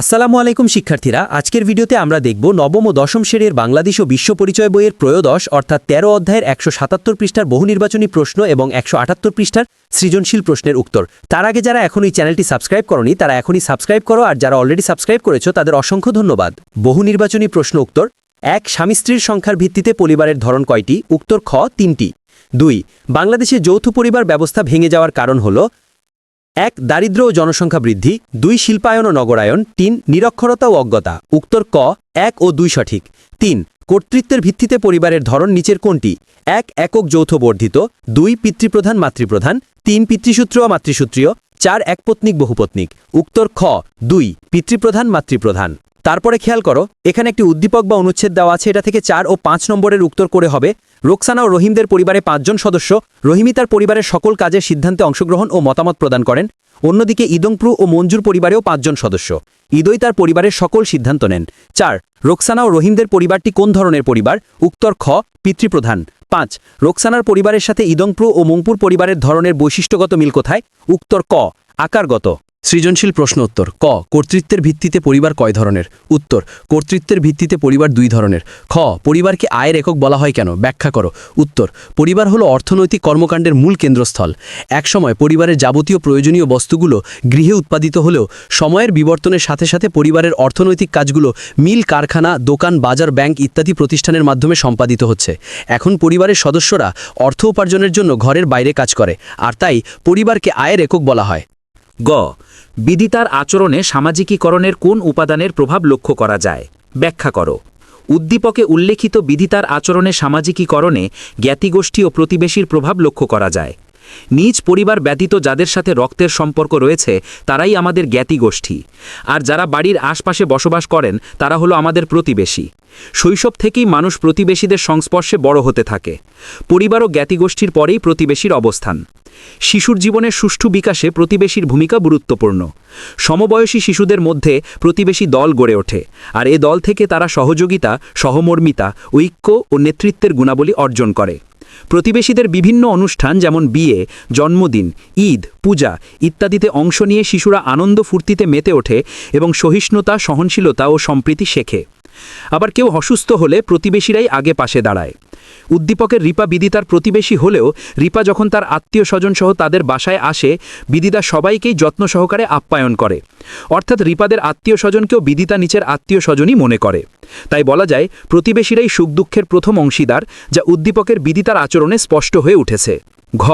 আসসালামু আলাইকুম শিক্ষার্থীরা, আজকের ভিডিওতে আমরা দেখব নবম ও দশম শ্রেণির বাংলাদেশ ও বিশ্ব পরিচয় বইয়ের প্রয়োদশ অর্থাৎ তেরো অধ্যায়ের একশো সাতাত্তর পৃষ্ঠার বহুনির্বাচনী প্রশ্ন এবং একশো আটাত্তর পৃষ্ঠার সৃজনশীল প্রশ্নের উত্তর। তার আগে যারা এখন এই চ্যানেলটি সাবস্ক্রাইব করনি, তারা এখনই সাবস্ক্রাইব করো আর যারা অলরেডি সাবস্ক্রাইব করেছ, তাদের অসংখ্য ধন্যবাদ। বহুনির্বাচনী প্রশ্ন উত্তর। এক, স্বামী স্ত্রীর সংখ্যার ভিত্তিতে পরিবারের ধরন কয়টি? উত্তর খ, তিনটি। দুই, বাংলাদেশে যৌথ পরিবার ব্যবস্থা ভেঙে যাওয়ার কারণ হল এক দারিদ্র ও জনসংখ্যা বৃদ্ধি। দুই, শিল্পায়ন ও নগরায়ন। তিন, নিরক্ষরতা ও অজ্ঞতা। উত্তর ক, এক ও দুই সঠিক। তিন, কর্তৃত্বের ভিত্তিতে পরিবারের ধরন নিচের কোনটি? এক, একক যৌথ বর্ধিত। দুই, পিতৃপ্রধান, মাতৃপ্রধান। তিন, পিতৃসূত্র ও মাতৃসূত্রীয়। চার একপত্নিক বহুপত্নিক। উত্তর খ, দুই, পিতৃপ্রধান, মাতৃপ্রধান। তারপরে খেয়াল করো, এখানে একটি উদ্দীপক বা অনুচ্ছেদ দেওয়া আছে, এটা থেকে চার ও পাঁচ নম্বরের উত্তর করে হবে। রোকসানা ও রহিমদের পরিবারে পাঁচজন সদস্য রহিমি তার পরিবারের সকল কাজের সিদ্ধান্তে অংশগ্রহণ ও মতামত প্রদান করেন। অন্যদিকে ইদংপ্রু ও মঞ্জুর পরিবারেও পাঁচজন সদস্য। ঈদই তার পরিবারের সকল সিদ্ধান্ত নেন। চার, রোকসানা ও রহিমদের পরিবারটি কোন ধরনের পরিবার? উত্তর খ, পিতৃপ্রধান। পাঁচ, রোকসানার পরিবারের সাথে ইদংপ্রু ও মংপুর পরিবারের ধরনের বৈশিষ্ট্যগত মিল কোথায়? উত্তর ক, আকারগত। সৃজনশীল প্রশ্ন উত্তর। ক, কর্তৃত্বের ভিত্তিতে পরিবার কয় ধরনের? উত্তর, কর্তৃত্বের ভিত্তিতে পরিবার দুই ধরনের। খ, পরিবারকে আয়ের একক বলা হয় কেন? ব্যাখ্যা করো। উত্তর, পরিবার হলো অর্থনৈতিক কর্মকাণ্ডের মূল কেন্দ্রস্থল। একসময় পরিবারের যাবতীয় প্রয়োজনীয় বস্তুগুলো গৃহে উৎপাদিত হলেও সময়ের বিবর্তনের সাথে সাথে পরিবারের অর্থনৈতিক কাজগুলো মিল, কারখানা, দোকান, বাজার, ব্যাংক ইত্যাদি প্রতিষ্ঠানের মাধ্যমে সম্পাদিত হচ্ছে। এখন পরিবারের সদস্যরা অর্থ উপার্জনের জন্য ঘরের বাইরে কাজ করে, আর তাই পরিবারকে আয়ের একক বলা হয়। গ বিদিতার আচরণে সামাজিকীকরণের কোন উপাদানের প্রভাব লক্ষ্য করা যায়? ব্যাখ্যা করো। উদ্দীপকে উল্লেখিত বিধিতার আচরণে সামাজিকীকরণে জ্ঞাতিগোষ্ঠী ও প্রতিবেশীর প্রভাব লক্ষ্য করা যায়। নিজ পরিবার ব্যতীত যাদের সাথে রক্তের সম্পর্ক রয়েছে, তারাই আমাদের জ্ঞাতিগোষ্ঠী আর যারা বাড়ির আশপাশে বসবাস করেন, তারা হলো আমাদের প্রতিবেশী। শৈশব থেকেই মানুষ প্রতিবেশীদের সংস্পর্শে বড় হতে থাকে। পরিবার ও জ্ঞাতিগোষ্ঠীর পরেই প্রতিবেশীর অবস্থান। শিশুর জীবনের সুষ্ঠু বিকাশে প্রতিবেশীর ভূমিকা গুরুত্বপূর্ণ। সমবয়সী শিশুদের মধ্যে প্রতিবেশী দল গড়ে ওঠে, আর এ দল থেকে তারা সহযোগিতা, সহমর্মিতা, ঐক্য ও নেতৃত্বের গুণাবলী অর্জন করে। প্রতিবেশীদের বিভিন্ন অনুষ্ঠান যেমন বিয়ে, জন্মদিন, ঈদ, পূজা ইত্যাদিতে অংশ নিয়ে শিশুরা আনন্দ ফুর্তিতে মেতে ওঠে এবং সহিষ্ণুতা, সহনশীলতা ও সম্প্রীতি শেখে। আবার কেউ অসুস্থ হলে প্রতিবেশীরাই আগে পাশে দাঁড়ায়। উদ্দীপকের রিপা বিদিতার প্রতিবেশী হলেও রিপা যখন তার আত্মীয় স্বজন সহ তাদের বাসায় আসে বিদিতা সবাইকেই যত্ন সহকারে আপ্যায়ন করে। অর্থাৎ রিপাদের আত্মীয় স্বজনকেও বিদিতা নিচের আত্মীয় স্বজনই মনে করে। তাই বলা যায়, প্রতিবেশীরাই সুখ দুঃখের প্রথম অংশীদার, যা উদ্দীপকের বিদিতার আচরণে স্পষ্ট হয়ে উঠেছে। ঘ,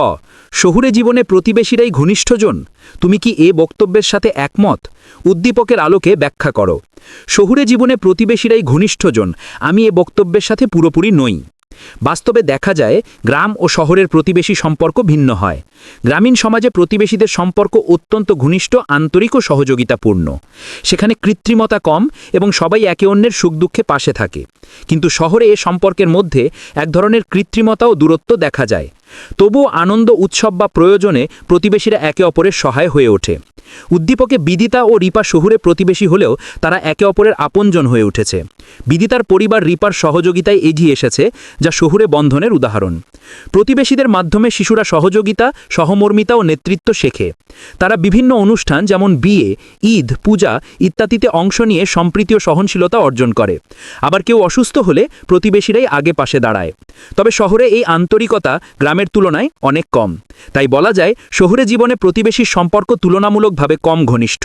শহুরে জীবনে প্রতিবেশীরাই ঘনিষ্ঠজন। তুমি কি এ বক্তব্যের সাথে একমত? উদ্দীপকের আলোকে ব্যাখ্যা করো। শহুরে জীবনে প্রতিবেশীরাই ঘনিষ্ঠজন, আমি এ বক্তব্যের সাথে পুরোপুরি নই। বাস্তবে দেখা যায়, গ্রাম ও শহরের প্রতিবেশী সম্পর্ক ভিন্ন হয়। গ্রামীণ সমাজে প্রতিবেশীদের সম্পর্ক অত্যন্ত ঘনিষ্ঠ, আন্তরিক ও সহযোগিতাপূর্ণ। সেখানে কৃত্রিমতা কম এবং সবাই একে অন্যের সুখ দুঃখে পাশে থাকে। কিন্তু শহরে এ সম্পর্কের মধ্যে এক ধরনের কৃত্রিমতা ও দূরত্ব দেখা যায়। তবুও আনন্দ, উৎসব বা প্রয়োজনে প্রতিবেশীরা একে অপরের সহায় হয়ে ওঠে। উদ্দীপকে বিদিতা ও রিপা শহুরে প্রতিবেশী হলেও তারা একে অপরের আপনজন হয়ে উঠেছে। বিদিতার পরিবার রিপার সহযোগিতায় এগিয়ে এসেছে, যা শহুরে বন্ধনের উদাহরণ। প্রতিবেশীদের মাধ্যমে শিশুরা সহযোগিতা, সহমর্মিতা ও নেতৃত্ব শেখে। তারা বিভিন্ন অনুষ্ঠান যেমন বিয়ে, ঈদ, পূজা ইত্যাদিতে অংশ নিয়ে সম্প্রীতি ও সহনশীলতা অর্জন করে। আবার কেউ অসুস্থ হলে প্রতিবেশীরাই আগে পাশে দাঁড়ায়। তবে শহরে এই আন্তরিকতা গ্রামের তুলনায় অনেক কম। তাই বলা যায় শহুরে জীবনে প্রতিবেশীর সম্পর্ক তুলনামূলকভাবে কম ঘনিষ্ঠ।